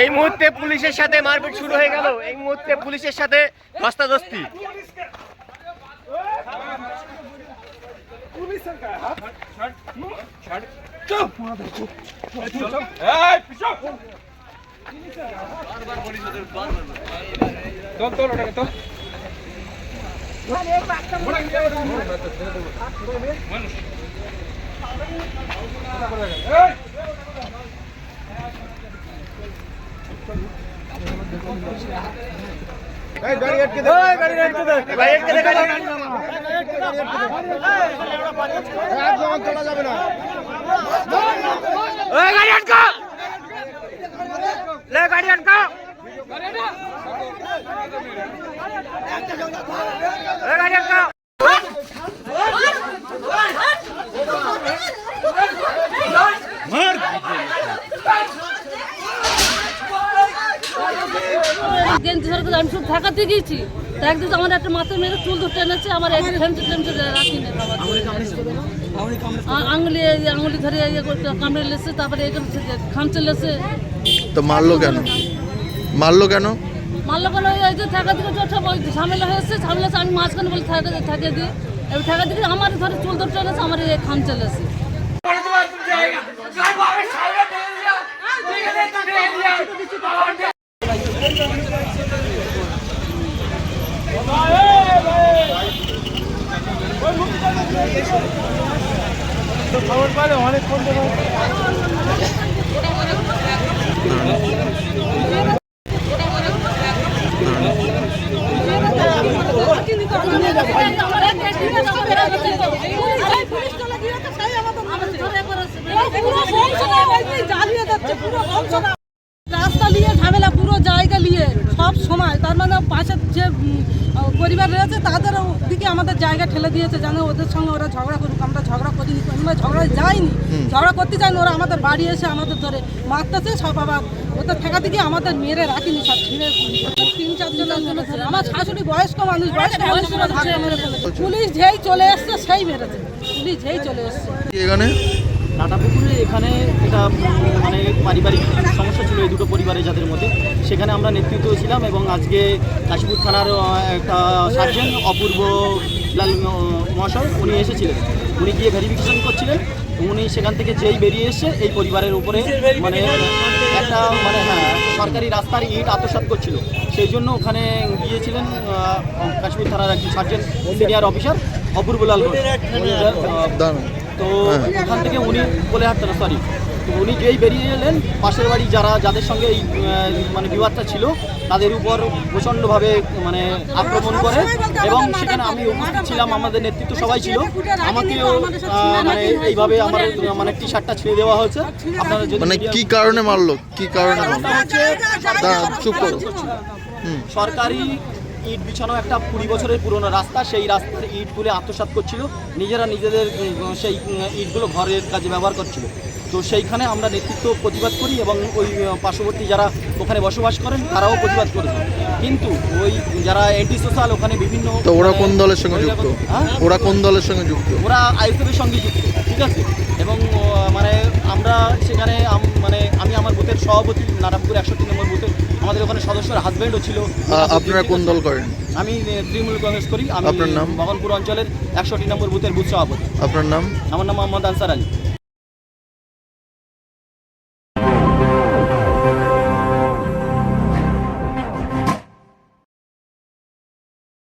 এই মুহূর্তে পুলিশের সাথে মারপিট শুরু হয়ে গেল। এই মুহূর্তে পুলিশের সাথে ধস্তাধস্তি। ভাই, এদিকে দেখা যাক। ওই, গাড়ি আটকাও। লে, গাড়ি আটকাও। গাড়ি আটকাও। গেঞ্জি সরকার আমি শুধু ঢাকাতে গিয়েছি তা একদিন আমার একটা মাথায় মেরে চুল ধরতে এনেছে আমার ফ্যামসে ফ্যামসে রাখি আঙুলি আঙুলি ধরে ইয়ে কামড়ে লেছে তারপরে খামচে লেছে তো মারলো কেন? মারলো কেন? কেন এই যে থাকা দিকে ঝামেলা হয়েছে, ঝামেলা আমি মাঝখানে বলে থাকে থাকে দিই এবার থাকা দিকে আমার ধরে চুল ধরতে এনেছে আমার এই খামচে লেছে আমার এক এক দিনে আমার ধরে করেছে। রাস্তা নিয়ে ঝামেলা পুরো জায়গা নিয়ে সব সময় তার মানে পাশের যে পরিবার রয়েছে তাদের দিকে আমাদের জায়গা ঠেলে দিয়েছে যেন ওদের সঙ্গে ওরা ঝগড়া করুক। আমরা ঝগড়া করিনি আমরা ঝগড়া যাইনি। ঝগড়া করতে চাইনি ওরা আমাদের বাড়ি এসে আমাদের ধরে মারতেছে সব আবার ওদের ঠেকা দিকে আমাদের মেরে রাখিনি সব ছিঁড়ে তিন চারজন আমার শাশুড়ি বয়স্ক মানুষ বয়স্ক ফেলেছে। পুলিশ যেই চলে এসছে সেই মেরেছে। পুলিশ যেই চলে এসছে। এখানে? এখানে এটা মানে পারিবারিক দুটো পরিবারের যাদের মধ্যে সেখানে আমরা নেতৃত্ব ছিলাম এবং আজকে কাশীপুর থানার একটা সার্জেন্ট অপূর্ব লাল মহাশয় উনি এসেছিলেন। উনি গিয়ে ভেরিফিকেশন করছিলেন উনি সেখান থেকে যেই বেরিয়ে এসে এই পরিবারের উপরে মানে একটা মানে হ্যাঁ সরকারি রাস্তার ইট আত্মসাৎ করছিল। সেই জন্য ওখানে গিয়েছিলেন কাশ্মীর থানার একজন সার্জেন্ট সিনিয়র অফিসার আহ, দাঁড়ান তো ওখান থেকে উনি বলে হাঁটতেন সরি তো উনি যেই বেরিয়ে এলেন। পাশের বাড়ি যারা যাদের সঙ্গে এই মানে বিবাদটা ছিল তাদের উপর প্রচণ্ডভাবে মানে আক্রমণ করে। এবং সেখানে আমি উপস্থিত ছিলাম আমাদের নেতৃত্ব সবাই ছিল। আমাকেও মানে এইভাবে আমার মানে টি শার্টটা ছিঁড়ে দেওয়া হয়েছে। আপনারা যদি মানে কি কারণে মারলো? কি কারণে মারলো? দাঁড়ান চুপ করো। সরকারি ইট বিছানো একটা কুড়ি বছরের পুরনো রাস্তা সেই রাস্তার ইটগুলো আত্মসাৎ করছিল। নিজেরা নিজেদের সেই ইটগুলো ঘরের কাজে ব্যবহার করছিল। তো সেইখানে আমরা নেতৃত্ব প্রতিবাদ করি এবং ওই পার্শ্ববর্তী যারা ওখানে বসবাস করেন তারাও প্রতিবাদ করেছে কিন্তু ওই যারা অ্যান্টি সোশ্যাল ওখানে বিভিন্ন তো ওরা মানে কোন দলের সঙ্গে যুক্ত? হ্যাঁ? ওরা কোন দলের সঙ্গে যুক্ত? ওরা আইএসএফের সঙ্গে যুক্ত ঠিক আছে? এবং মানে আমরা সেখানে মানে আমি বুথের সভাপতি নারায়ণপুর তিন নম্বর বুথে আমাদের ওখানে সদস্যের হাজব্যান্ডও ছিল। আপনারা কোন দল করেন? আমি তৃণমূল কংগ্রেস করি। আমি আপনার নাম? মহনপুর অঞ্চলের একষট্টি নম্বর বুথের বুথ সভাপতি। আপনার নাম? আমার নাম মোহাম্মদ আনসার আলী।